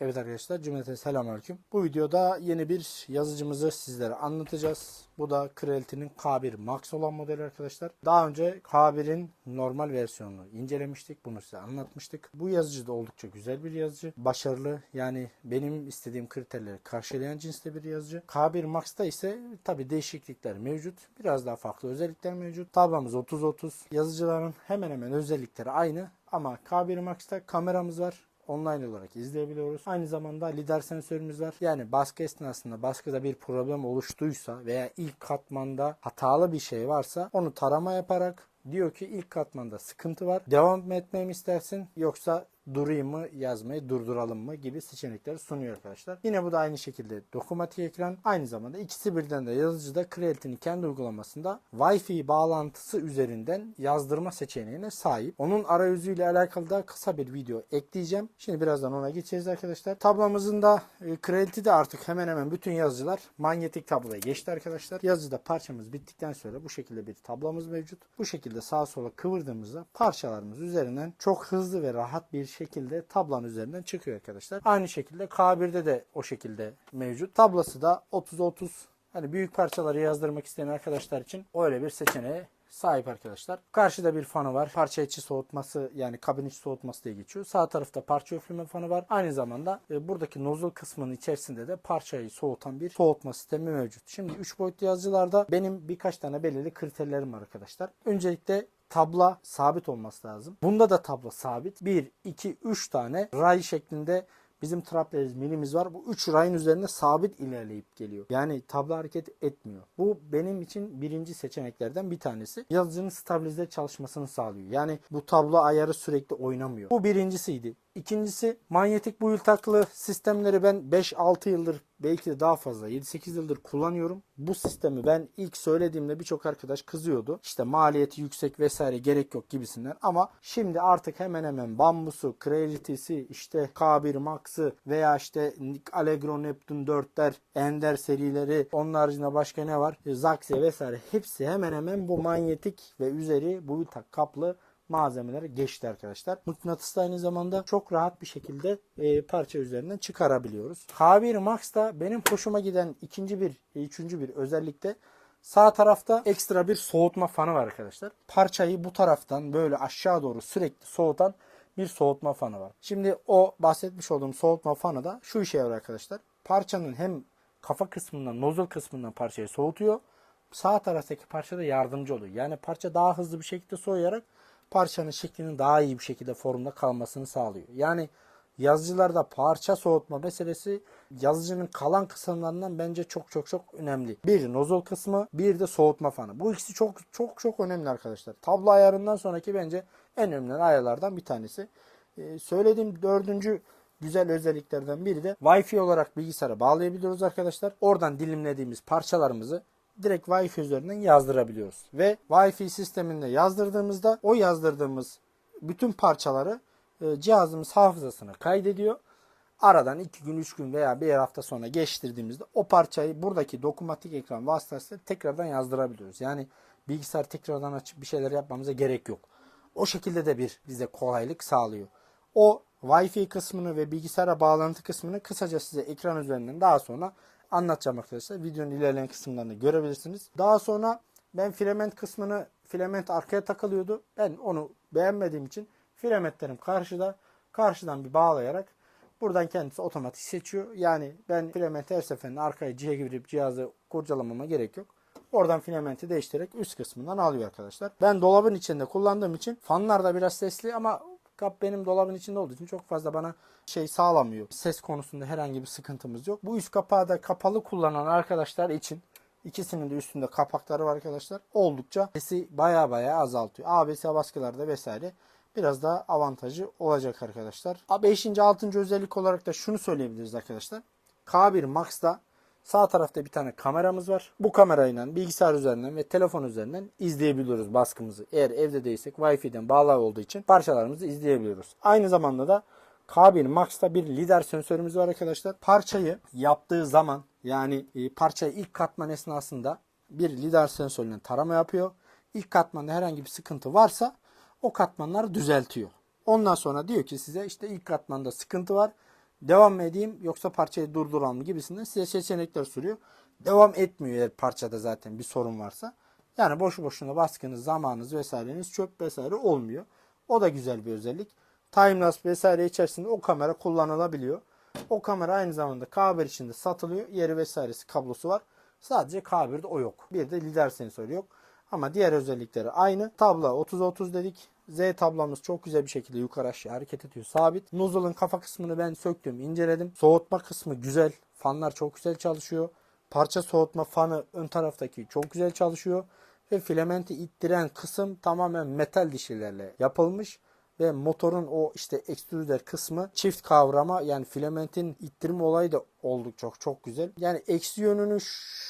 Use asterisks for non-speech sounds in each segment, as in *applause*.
Evet arkadaşlar cümlete selamünaleyküm. Bu videoda yeni bir yazıcımızı sizlere anlatacağız. Bu da Creality'nin K1 Max olan modeli arkadaşlar. Daha önce K1'in normal versiyonunu incelemiştik. Bunu size anlatmıştık. Bu yazıcı da oldukça güzel bir yazıcı. Başarılı yani benim istediğim kriterleri karşılayan cinste bir yazıcı. K1 Max'ta ise tabi değişiklikler mevcut. Biraz daha farklı özellikler mevcut. Tablamız 30-30. Yazıcıların hemen hemen özellikleri aynı. Ama K1 Max'ta kameramız var online olarak izleyebiliyoruz. Aynı zamanda lider sensörümüz var. Yani baskı esnasında baskıda bir problem oluştuysa veya ilk katmanda hatalı bir şey varsa onu tarama yaparak diyor ki ilk katmanda sıkıntı var. Devam etmemi mi istersin yoksa durayım mı yazmayı durduralım mı gibi seçenekleri sunuyor arkadaşlar. Yine bu da aynı şekilde dokunmatik ekran. Aynı zamanda ikisi birden de yazıcıda Creality'nin kendi uygulamasında Wi-Fi bağlantısı üzerinden yazdırma seçeneğine sahip. Onun arayüzüyle alakalı da kısa bir video ekleyeceğim. Şimdi birazdan ona geçeceğiz arkadaşlar. Tablamızın da e, Creality'de artık hemen hemen bütün yazıcılar manyetik tabloya geçti arkadaşlar. Yazıcıda parçamız bittikten sonra bu şekilde bir tablamız mevcut. Bu şekilde sağa sola kıvırdığımızda parçalarımız üzerinden çok hızlı ve rahat bir şekilde tablanın üzerinden çıkıyor arkadaşlar. Aynı şekilde K1'de de o şekilde mevcut. Tablası da 30-30 hani büyük parçaları yazdırmak isteyen arkadaşlar için öyle bir seçeneğe sahip arkadaşlar. Karşıda bir fanı var. Parça içi soğutması yani kabin içi soğutması diye geçiyor. Sağ tarafta parça üfleme fanı var. Aynı zamanda e, buradaki nozul kısmının içerisinde de parçayı soğutan bir soğutma sistemi mevcut. Şimdi 3 boyutlu yazıcılarda benim birkaç tane belirli kriterlerim var arkadaşlar. Öncelikle tabla sabit olması lazım. Bunda da tabla sabit. 1, 2, 3 tane ray şeklinde bizim trapez milimiz var. Bu 3 rayın üzerinde sabit ilerleyip geliyor. Yani tabla hareket etmiyor. Bu benim için birinci seçeneklerden bir tanesi. Yazıcının stabilize çalışmasını sağlıyor. Yani bu tablo ayarı sürekli oynamıyor. Bu birincisiydi. İkincisi manyetik buil takılı sistemleri ben 5-6 yıldır belki de daha fazla 7-8 yıldır kullanıyorum. Bu sistemi ben ilk söylediğimde birçok arkadaş kızıyordu. İşte maliyeti yüksek vesaire gerek yok gibisinden. Ama şimdi artık hemen hemen Bambus'u, Creality'si, işte K1 Max'ı veya işte Allegro Neptune 4'ler, Ender serileri, onun haricinde başka ne var? Zaxxia vesaire hepsi hemen hemen bu manyetik ve üzeri tak kaplı malzemeleri geçti arkadaşlar. Mıknatıs aynı zamanda çok rahat bir şekilde e, parça üzerinden çıkarabiliyoruz. K1 Max'ta benim hoşuma giden ikinci bir, üçüncü bir özellikle sağ tarafta ekstra bir soğutma fanı var arkadaşlar. Parçayı bu taraftan böyle aşağı doğru sürekli soğutan bir soğutma fanı var. Şimdi o bahsetmiş olduğum soğutma fanı da şu işe yarıyor arkadaşlar. Parçanın hem kafa kısmından, nozul kısmından parçayı soğutuyor. Sağ taraftaki parça da yardımcı oluyor. Yani parça daha hızlı bir şekilde soğuyarak parçanın şeklinin daha iyi bir şekilde formda kalmasını sağlıyor. Yani yazıcılarda parça soğutma meselesi yazıcının kalan kısımlarından bence çok çok çok önemli. Bir nozul kısmı, bir de soğutma fanı. Bu ikisi çok çok çok önemli arkadaşlar. Tablo ayarından sonraki bence en önemli ayarlardan bir tanesi. Ee, söylediğim dördüncü güzel özelliklerden biri de Wi-Fi olarak bilgisayara bağlayabiliyoruz arkadaşlar. Oradan dilimlediğimiz parçalarımızı direkt Wi-Fi üzerinden yazdırabiliyoruz. Ve Wi-Fi sisteminde yazdırdığımızda o yazdırdığımız bütün parçaları e, cihazımız hafızasına kaydediyor. Aradan 2 gün, 3 gün veya bir hafta sonra geçtirdiğimizde o parçayı buradaki dokunmatik ekran vasıtasıyla tekrardan yazdırabiliyoruz. Yani bilgisayar tekrardan açıp bir şeyler yapmamıza gerek yok. O şekilde de bir bize kolaylık sağlıyor. O Wi-Fi kısmını ve bilgisayara bağlantı kısmını kısaca size ekran üzerinden daha sonra anlatacağım arkadaşlar. Videonun ilerleyen kısımlarını görebilirsiniz. Daha sonra ben filament kısmını filament arkaya takılıyordu. Ben onu beğenmediğim için filamentlerim karşıda. Karşıdan bir bağlayarak buradan kendisi otomatik seçiyor. Yani ben filamenti her seferinde arkaya cihe girip cihazı kurcalamama gerek yok. Oradan filamenti değiştirerek üst kısmından alıyor arkadaşlar. Ben dolabın içinde kullandığım için fanlar da biraz sesli ama kap benim dolabın içinde olduğu için çok fazla bana şey sağlamıyor. Ses konusunda herhangi bir sıkıntımız yok. Bu üst kapağı da kapalı kullanan arkadaşlar için ikisinin de üstünde kapakları var arkadaşlar. Oldukça sesi baya baya azaltıyor. ABS baskılarda vesaire biraz daha avantajı olacak arkadaşlar. 5. 6. özellik olarak da şunu söyleyebiliriz arkadaşlar. K1 Max'ta Sağ tarafta bir tane kameramız var. Bu kamerayla bilgisayar üzerinden ve telefon üzerinden izleyebiliyoruz baskımızı. Eğer evde değilsek Wi-Fi'den bağlı olduğu için parçalarımızı izleyebiliyoruz. Aynı zamanda da K1 Max'ta bir lider sensörümüz var arkadaşlar. Parçayı yaptığı zaman yani e, parçayı ilk katman esnasında bir lider sensörüyle tarama yapıyor. İlk katmanda herhangi bir sıkıntı varsa o katmanları düzeltiyor. Ondan sonra diyor ki size işte ilk katmanda sıkıntı var. Devam mı edeyim yoksa parçayı durduralım gibisinden size seçenekler sunuyor. Devam etmiyor eğer parçada zaten bir sorun varsa. Yani boşu boşuna baskınız, zamanınız vesaireniz çöp vesaire olmuyor. O da güzel bir özellik. Timelapse vesaire içerisinde o kamera kullanılabiliyor. O kamera aynı zamanda K1 içinde satılıyor. Yeri vesairesi kablosu var. Sadece K1'de o yok. Bir de lider sensörü yok. Ama diğer özellikleri aynı. Tabla 30-30 dedik. Z tablamız çok güzel bir şekilde yukarı aşağı hareket ediyor. Sabit. Nozzle'ın kafa kısmını ben söktüm, inceledim. Soğutma kısmı güzel. Fanlar çok güzel çalışıyor. Parça soğutma fanı ön taraftaki çok güzel çalışıyor. Ve filamenti ittiren kısım tamamen metal dişlilerle yapılmış ve motorun o işte ekstrüder kısmı çift kavrama yani filamentin ittirme olayı da oldukça çok çok güzel. Yani eksi yönünü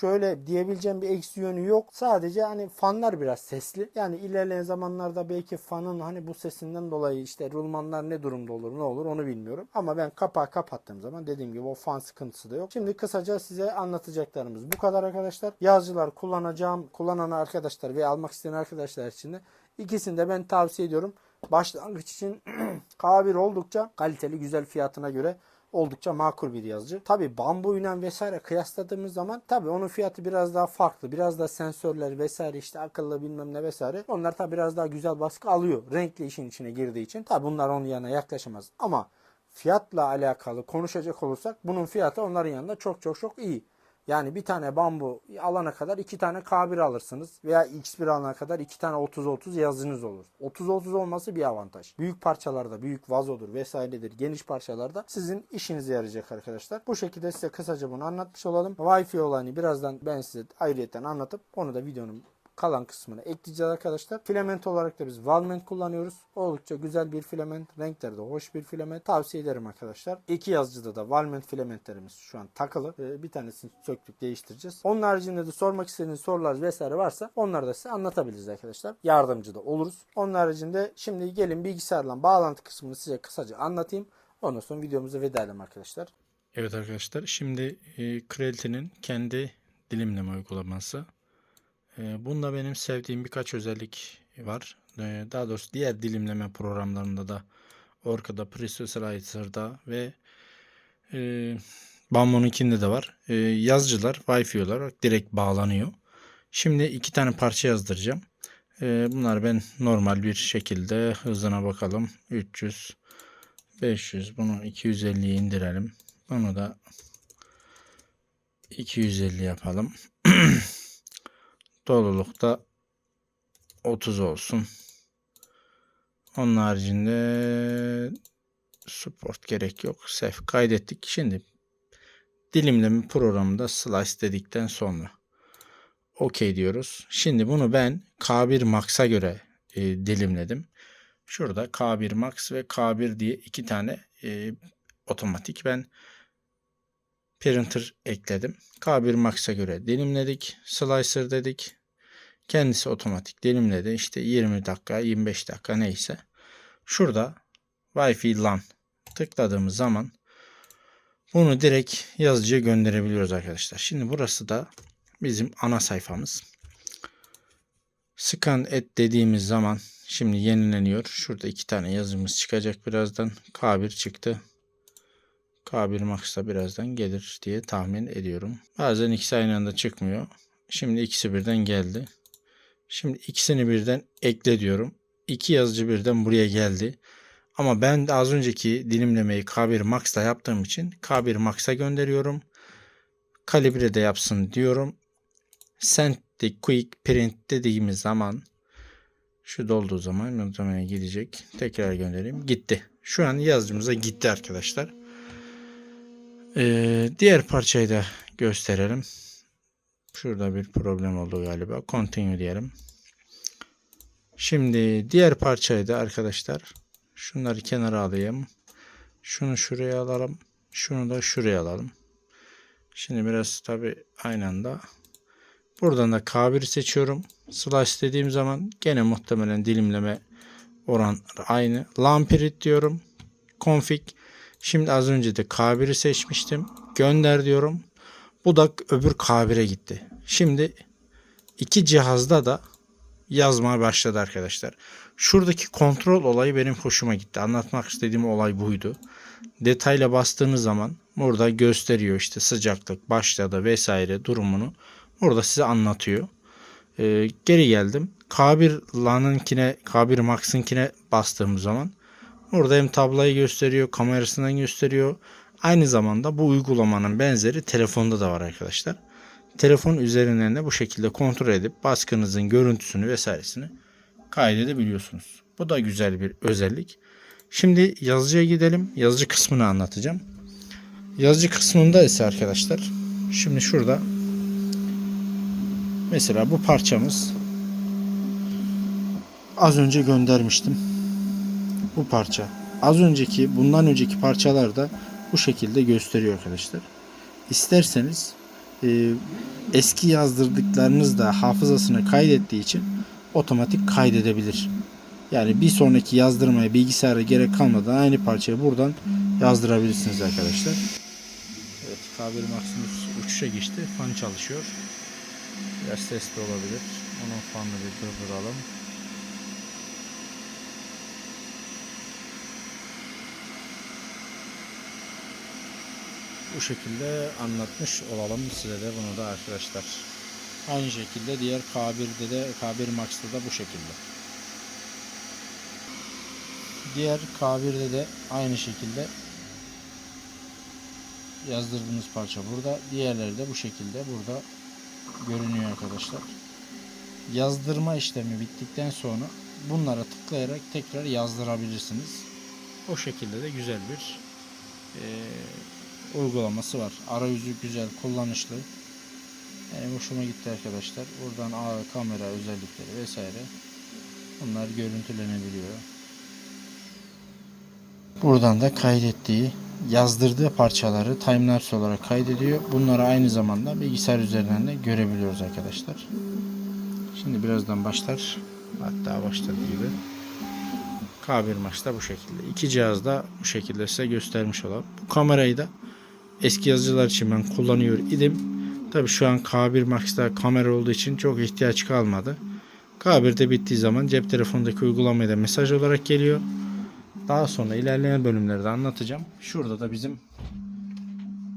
şöyle diyebileceğim bir eksi yönü yok. Sadece hani fanlar biraz sesli. Yani ilerleyen zamanlarda belki fanın hani bu sesinden dolayı işte rulmanlar ne durumda olur ne olur onu bilmiyorum. Ama ben kapağı kapattığım zaman dediğim gibi o fan sıkıntısı da yok. Şimdi kısaca size anlatacaklarımız bu kadar arkadaşlar. Yazıcılar kullanacağım, kullanan arkadaşlar ve almak isteyen arkadaşlar için de ikisini de ben tavsiye ediyorum. Başlangıç için *clears throat* K1 oldukça kaliteli, güzel fiyatına göre oldukça makul bir yazıcı. Tabi bambuyla vesaire kıyasladığımız zaman tabi onun fiyatı biraz daha farklı. Biraz daha sensörler vesaire işte akıllı bilmem ne vesaire. Onlar tabi biraz daha güzel baskı alıyor. Renkli işin içine girdiği için. Tabi bunlar onun yanına yaklaşamaz. Ama fiyatla alakalı konuşacak olursak bunun fiyatı onların yanında çok çok çok iyi. Yani bir tane bambu alana kadar iki tane K1 alırsınız veya X1 alana kadar iki tane 30-30 yazınız olur. 30-30 olması bir avantaj. Büyük parçalarda büyük vazodur vesairedir geniş parçalarda sizin işinize yarayacak arkadaşlar. Bu şekilde size kısaca bunu anlatmış olalım. Wi-Fi olayını birazdan ben size ayrıyeten anlatıp onu da videonun kalan kısmını ekleyeceğiz arkadaşlar. Filament olarak da biz Valment kullanıyoruz. Oldukça güzel bir filament. Renkleri de hoş bir filament. Tavsiye ederim arkadaşlar. İki yazıcıda da Valment filamentlerimiz şu an takılı. Ee, Bir tanesini söktük değiştireceğiz. Onun haricinde de sormak istediğiniz sorular vesaire varsa onları da size anlatabiliriz arkadaşlar. Yardımcı da oluruz. Onun haricinde şimdi gelin bilgisayarla bağlantı kısmını size kısaca anlatayım. Ondan sonra videomuza veda edelim arkadaşlar. Evet arkadaşlar şimdi e, Creality'nin kendi dilimleme uygulaması. E, bunda benim sevdiğim birkaç özellik var. E, daha doğrusu diğer dilimleme programlarında da Orca'da, Presocializer'da ve e, Bambo'nunkinde de var. E, yazıcılar Wi-Fi olarak direkt bağlanıyor. Şimdi iki tane parça yazdıracağım. E, bunlar ben normal bir şekilde hızına bakalım. 300 500 bunu 250'ye indirelim. Bunu da 250 yapalım. *clears throat* Dolulukta 30 olsun. Onun haricinde support gerek yok. Save kaydettik. Şimdi dilimleme programında slice dedikten sonra OK diyoruz. Şimdi bunu ben K1 Max'a göre e, dilimledim. Şurada K1 Max ve K1 diye iki tane e, otomatik ben printer ekledim. K1 Max'a göre dilimledik. Slicer dedik. Kendisi otomatik dilimledi. İşte 20 dakika, 25 dakika neyse. Şurada Wi-Fi LAN tıkladığımız zaman bunu direkt yazıcıya gönderebiliyoruz arkadaşlar. Şimdi burası da bizim ana sayfamız. Scan et dediğimiz zaman şimdi yenileniyor. Şurada iki tane yazımız çıkacak birazdan. K1 çıktı. K1 Max da birazdan gelir diye tahmin ediyorum. Bazen ikisi aynı anda çıkmıyor. Şimdi ikisi birden geldi. Şimdi ikisini birden ekle diyorum. İki yazıcı birden buraya geldi. Ama ben de az önceki dilimlemeyi K1 Max'la yaptığım için K1 Max'a gönderiyorum. Kalibre de yapsın diyorum. Send the quick print dediğimiz zaman şu dolduğu zaman muhtemelen gidecek. Tekrar göndereyim. Gitti. Şu an yazıcımıza gitti arkadaşlar. Ee, diğer parçayı da gösterelim. Şurada bir problem oldu galiba. Continue diyelim. Şimdi diğer parçayı da arkadaşlar şunları kenara alayım. Şunu şuraya alalım. Şunu da şuraya alalım. Şimdi biraz tabi aynı anda. Buradan da K1 seçiyorum. Slash dediğim zaman gene muhtemelen dilimleme oran aynı. Lampirit diyorum. Config. Şimdi az önce de K1'i seçmiştim. Gönder diyorum. Bu da öbür K1'e gitti. Şimdi iki cihazda da yazmaya başladı arkadaşlar. Şuradaki kontrol olayı benim hoşuma gitti. Anlatmak istediğim olay buydu. detayla bastığınız zaman burada gösteriyor işte sıcaklık başladı vesaire durumunu. Orada size anlatıyor. Ee, geri geldim. K1 LAN'ınkine, K1 Max'ınkine bastığım zaman orada hem tablayı gösteriyor, kamerasından gösteriyor. Aynı zamanda bu uygulamanın benzeri telefonda da var arkadaşlar. Telefon üzerinden de bu şekilde kontrol edip baskınızın görüntüsünü vesairesini kaydedebiliyorsunuz. Bu da güzel bir özellik. Şimdi yazıcıya gidelim. Yazıcı kısmını anlatacağım. Yazıcı kısmında ise arkadaşlar şimdi şurada mesela bu parçamız az önce göndermiştim. Bu parça. Az önceki bundan önceki parçalar da bu şekilde gösteriyor arkadaşlar. İsterseniz e, eski yazdırdıklarınız da hafızasına kaydettiği için otomatik kaydedebilir. Yani bir sonraki yazdırmaya bilgisayara gerek kalmadan aynı parçayı buradan yazdırabilirsiniz arkadaşlar. Evet K1 Maximus uçuşa geçti. Fan çalışıyor. Biraz sesli olabilir. Onun fanını bir durduralım. Bu şekilde anlatmış olalım size de bunu da arkadaşlar. Aynı şekilde diğer K1'de de K1 Max'ta da bu şekilde. Diğer K1'de de aynı şekilde yazdırdığımız parça burada. Diğerleri de bu şekilde burada görünüyor arkadaşlar. Yazdırma işlemi bittikten sonra bunlara tıklayarak tekrar yazdırabilirsiniz. O şekilde de güzel bir eee, uygulaması var. Arayüzü güzel, kullanışlı. Yani hoşuma gitti arkadaşlar. Buradan ağ, kamera özellikleri vesaire bunlar görüntülenebiliyor. Buradan da kaydettiği, yazdırdığı parçaları timelapse olarak kaydediyor. Bunları aynı zamanda bilgisayar üzerinden de görebiliyoruz arkadaşlar. Şimdi birazdan başlar. Hatta başladı gibi. K1 Max'ta bu şekilde. İki cihazda bu şekilde size göstermiş olalım. Bu kamerayı da eski yazıcılar için ben kullanıyor idim. Tabi şu an K1 Max'ta kamera olduğu için çok ihtiyaç kalmadı. K1'de bittiği zaman cep telefonundaki uygulamaya da mesaj olarak geliyor. Daha sonra ilerleyen bölümlerde anlatacağım. Şurada da bizim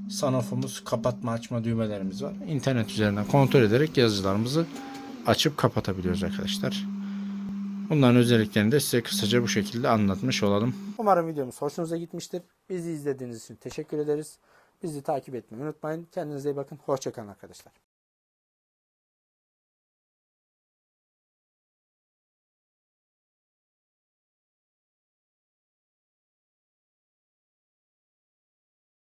Sanofi'muz kapatma açma düğmelerimiz var. İnternet üzerinden kontrol ederek yazıcılarımızı açıp kapatabiliyoruz arkadaşlar. Bunların özelliklerini de size kısaca bu şekilde anlatmış olalım. Umarım videomuz hoşunuza gitmiştir. Bizi izlediğiniz için teşekkür ederiz. Bizi takip etmeyi unutmayın. Kendinize iyi bakın. Hoşçakalın arkadaşlar.